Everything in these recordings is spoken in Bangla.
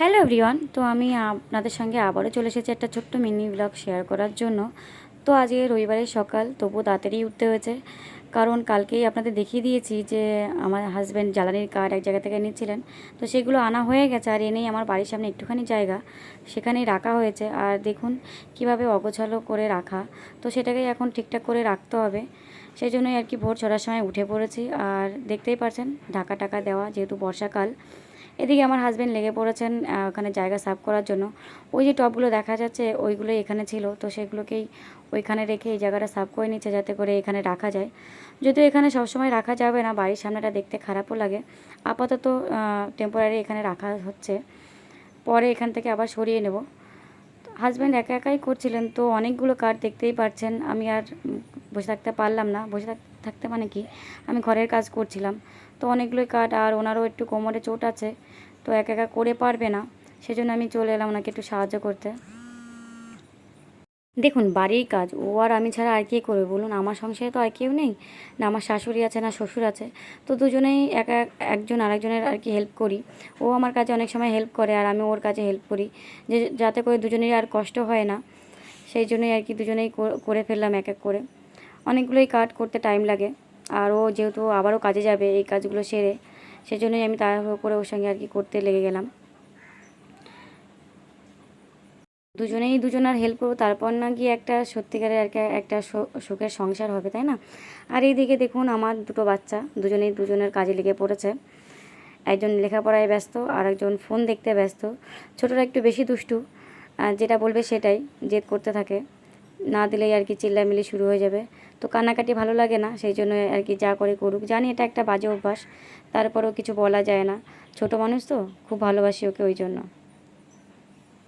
হ্যালো এভরিওয়ান, তো আমি আপনাদের সঙ্গে আবারও চলে এসেছি একটা ছোট্ট মিনি ব্লগ শেয়ার করার জন্য। তো আজকে রবিবারের সকাল তবু তাড়াতাড়ি উঠতে হয়েছে। কারণ কালকেই আপনাদের দেখিয়ে দিয়েছি যে, আমার হাজব্যান্ড জ্বালানির কাঠ এক জায়গা থেকে নিচ্ছিলেন তো সেগুলো আনা হয়ে গেছে আর এনেই আমার বাড়ির সামনে একটুখানি জায়গা। সেখানেই রাখা হয়েছে। আর দেখুন কীভাবে অগোছালো করে রাখা। তো সেটাকেই এখন ঠিকঠাক করে রাখতে হবে। সেই জন্যই আর কি ভোর ছটার সময় উঠে পড়েছি। আর দেখতেই পারছেন, ঢাকা টাকা দেওয়া যেহেতু বর্ষাকাল। এদিকে আমার হাজব্যান্ড লেগে পড়েছেন ওখানে জায়গা সাফ করার জন্য। ওই যে টবগুলো দেখা যাচ্ছে ওইগুলো এখানে ছিল। তো সেগুলোকেই ওইখানে রেখে এই জায়গাটা সাফ করে নিচ্ছে যাতে করে এখানে রাখা যায়। যদিও এখানে সবসময় রাখা যাবে না, বাড়ির সামনেটা দেখতে খারাপও লাগে। আপাতত টেম্পোরারি এখানে রাখা হচ্ছে। পরে এখান থেকে আবার সরিয়ে নেব। হাজব্যান্ড একা একাই করছিলেন, তো অনেকগুলো কাঠ দেখতেই পারছেন। আমি আর বসে থাকতে পারলাম না। বসে থাক- থাকতে মানে কি, আমি ঘরের কাজ করছিলাম। তো অনেকগুলোই কাঠ আর ওনারও একটু কোমরে চোট আছে, তো একা একা করে পারবে না, সেজন্য আমি চলে এলাম ওনাকে একটু সাহায্য করতে। দেখুন, বাড়ির কাজ, ও আর আমি ছাড়া আর কে করবে বলুন? আমার সংসারে তো আর কেউ নেই, না আমার শাশুড়ি আছে, না শ্বশুর আছে। তো দুজনেই একা এক- একজন আরেকজনের আর কি হেল্প করি। ও আমার কাজে অনেক সময় হেল্প করে আর আমি ওর কাজে হেল্প করি। যে, যাতে করে দুজনেরই আর কষ্ট হয় না, সেই জন্যই আর কি দুজনেই করে ফেললাম এক এক করে। অনেকগুলোই কাট করতে টাইম লাগে। আর ও যেহেতু আবারও কাজে যাবে এই কাজগুলো সেরে, সেজন্যই আমি তাড়াহুড়ো করে ওর সঙ্গে আর কি করতে লেগে গেলাম। দুজনেই দুজনার হেল্প করব, তারপর না গিয়ে একটা সত্যিকারের আর একটা সুখের সংসার হবে, তাই না? আর এইদিকে দেখুন আমার দুটো বাচ্চা, দুজনেই দুজনের কাজে লেগে পড়েছে। একজন লেখাপড়ায় ব্যস্ত আর একজন ফোন দেখতে ব্যস্ত। ছোটরা একটু বেশি দুষ্টু যেটা বলবে সেটাই, জেদ করতে থাকে। না দিলেই আর কি চিল্লামিলি শুরু হয়ে যাবে। তো কান্নাকাটি ভালো লাগে না সেই জন্য আর কি যা করে করুক। জানি এটা একটা বাজে অভ্যাস তারপরেও কিছু বলা যায় না। ছোট মানুষ তো খুব ভালোবাসি ওকে ওই জন্য।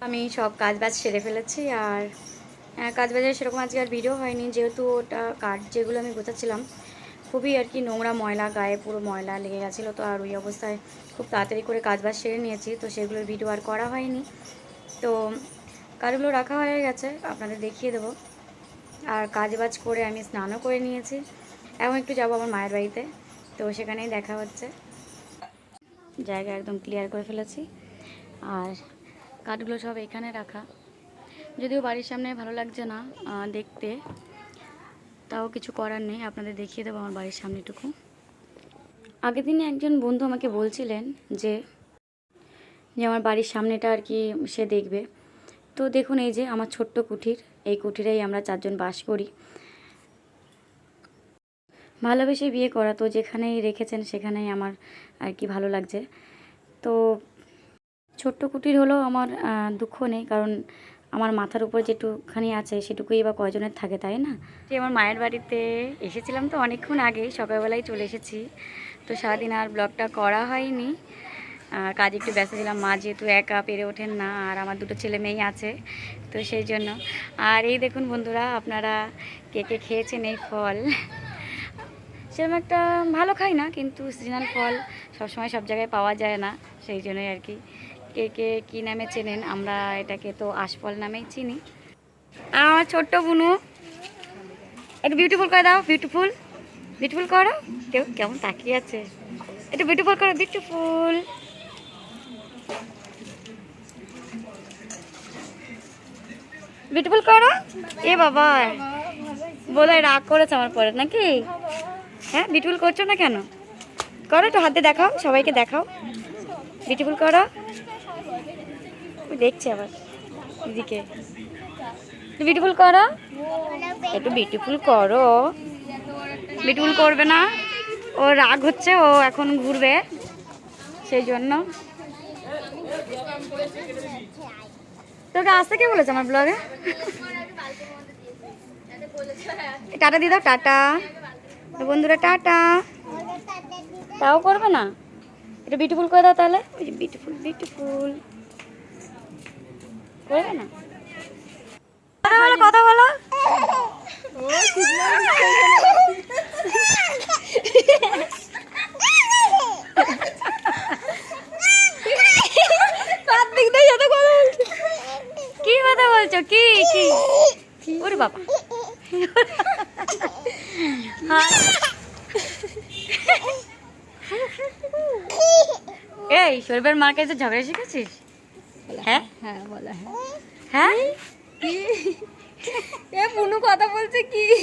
আমি সব কাজ বাজ সেরে ফেলেছি আর আহ, কাজ বাজারে সেরকম আজকে আর ভিডিও হয়নি। যেহেতু ওটা কাঠ যেগুলো আমি গোছাচ্ছিলাম খুবই আর কি নোংরা ময়লা গায়ে পুরো ময়লা লেগে গেছিল। তো আর ওই অবস্থায় খুব তাড়াতাড়ি করে কাজ বাজ সেরে নিয়েছি তো সেগুলোর ভিডিও আর করা হয়নি। তো কাঠগুলো রাখা হয়ে গেছে আপনাদের দেখিয়ে দেবো। আর কাজ বাজ করে আমি স্নানও করে নিয়েছি। এখন একটু যাব আমার মায়ের বাড়িতে, তো সেখানেই দেখা হচ্ছে। জায়গা একদম ক্লিয়ার করে ফেলেছি। আর কাঠগুলো সব এখানে রাখা। যদিও বাড়ির সামনে ভালো লাগছে না দেখতে। তাও কিছু করার নেই, আপনাদের দেখিয়ে দেবো আমার বাড়ির সামনেটুকু। আগের দিনে একজন বন্ধু আমাকে বলছিলেন যে যে আমার বাড়ির সামনেটা আর কি সে দেখবে। তো দেখুন এই যে আমার ছোট্ট কুঠির। এই কুঠিরেই আমরা চারজন বাস করি। ভালোবেসে বিয়ে করা তো যেখানেই রেখেছেন সেখানেই আমার আর কি ভালো লাগছে। তো ছোট্ট কুটির হলেও আমার দুঃখ নেই কারণ আমার মাথার উপর যেটুখানি আছে সেটুকুই বা কয়জনের থাকে, তাই না? যে আমার মায়ের বাড়িতে এসেছিলাম তো অনেকক্ষণ আগে, সকালবেলায় চলে এসেছি। তো সারাদিন আর ব্লগটা করা হয়নি। কাজে একটু ব্যস্ত ছিলাম। মা যেহেতু একা পেরে ওঠেন না, আর আমার দুটো ছেলে মেয়ে আছে তো সেই জন্য। আর এই দেখুন বন্ধুরা, আপনারা কে কে খেয়েছেন এই ফল? সেরকম একটা ভালো খাই না, কিন্তু সিজনাল ফল সবসময় সব জায়গায় পাওয়া যায় না, সেই জন্যই আর কি। কে কে কী নামে চেনেন, আমরা এটাকে তো আশফল নামেই চিনি। আর আমার ছোট্ট বুনু, একটু বিউটিফুল করে দাও বিউটিফুল বিউটিফুল করো, কেউ কেমন তাকিয়ে আছে? একটু বিউটিফুল করো বিউটিফুল বিউটিফুল করো? এ বাবা বলে রাগ করেছে আমার পরে, নাকি? হ্যাঁ বিউটিফুল করছ না কেন? করো একটু হাতে দেখাও, সবাইকে দেখাও। বিউটিফুল করো। দেখছে আবার, দিদিকে। বিউটিফুল করো। একটু বিউটিফুল করো। বিউটিফুল করবে না। ও রাগ হচ্ছে, ও এখন ঘুরবে, সেই জন্য। তোকে আসতে কে বলেছে আমার ব্লগে টাটা দিয়ে দাও টাটা বন্ধুরা, টাটা। তাও করবে না? এটা বিউটিফুল করে দাও তাহলে। ওই যে বিউটিফুল বিউটিফুল করবে না কথা বলো কথা বলো কি কথা বলছো কি ওরে বাবা। এই শরীফের মার কাছে ঝগড়া শিখেছিস? হ্যাঁ হ্যাঁ বলা হ্যাঁ। হ্যাঁ এ পুনু কথা বলছে কি?